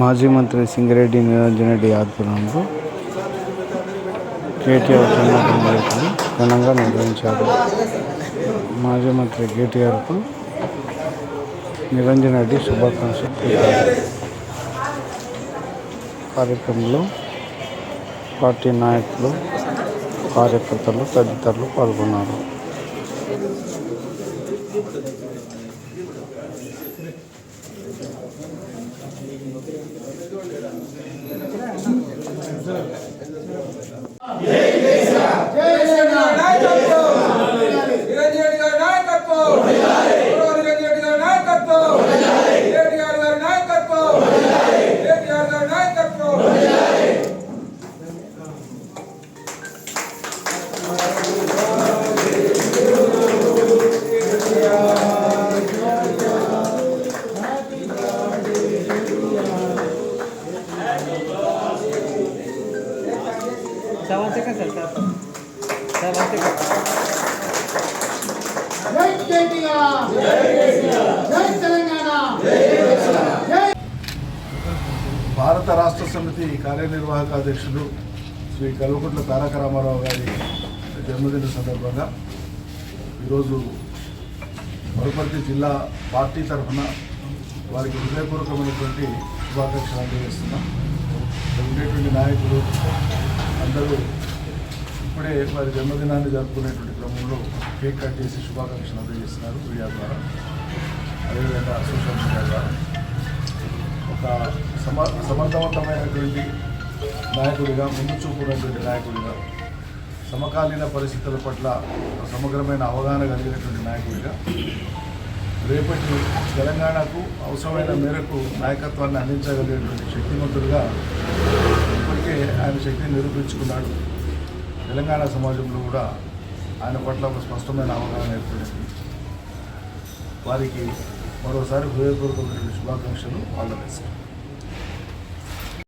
మాజీ మంత్రి సింగిరెడ్డి నిరంజన్ రెడ్డి ఆధ్వర్యంలో కేటీఆర్ జన్మదిన ఘనంగా నిర్వహించారు. మాజీ మంత్రి కేటీఆర్కు నిరంజన్ రెడ్డి శుభాకాంక్షలు కార్యక్రమంలో పార్టీ నాయకులు కార్యకర్తలు తదితరులు పాల్గొన్నారు. deserves. జై కేటీఆర్ జై తెలంగాణ భారత రాష్ట్ర సమితి కార్యనిర్వాహక అధ్యక్షులు శ్రీ కల్వకుంట్ల తారక రామారావు గారి జన్మదిన సందర్భంగా ఈరోజు వరపర్తి జిల్లా పార్టీ తరఫున వారికి హృదయపూర్వకమైనటువంటి శుభాకాంక్షలు అందజేస్తున్నాం. ఉండేటువంటి నాయకులు అందరూ ఇప్పుడే వారి జన్మదినాన్ని జరుపుకునేటువంటి క్రమంలో కేక్ కట్ చేసి శుభాకాంక్షలు అందజేస్తున్నారు మీడియా ద్వారా అదేవిధంగా సోషల్ మీడియా ద్వారా. ఒక సమ సమర్థవంతమైనటువంటి నాయకుడిగా ముందు చూపునటువంటి నాయకుడిగా సమకాలీన పరిస్థితుల పట్ల ఒక సమగ్రమైన అవగాహన కలిగినటువంటి నాయకుడిగా రేపటి తెలంగాణకు అవసరమైన మేరకు నాయకత్వాన్ని అందించగలిగినటువంటి శక్తివంతుడిగా ఇప్పటికే ఆయన శక్తిని నిరూపించుకున్నాడు. తెలంగాణ సమాజంలో కూడా ఆయన పట్ల ఒక స్పష్టమైన అవగాహన ఏర్పడింది. వారికి మరోసారి హృదయపూర్వకమైనటువంటి శుభాకాంక్షలు. All the best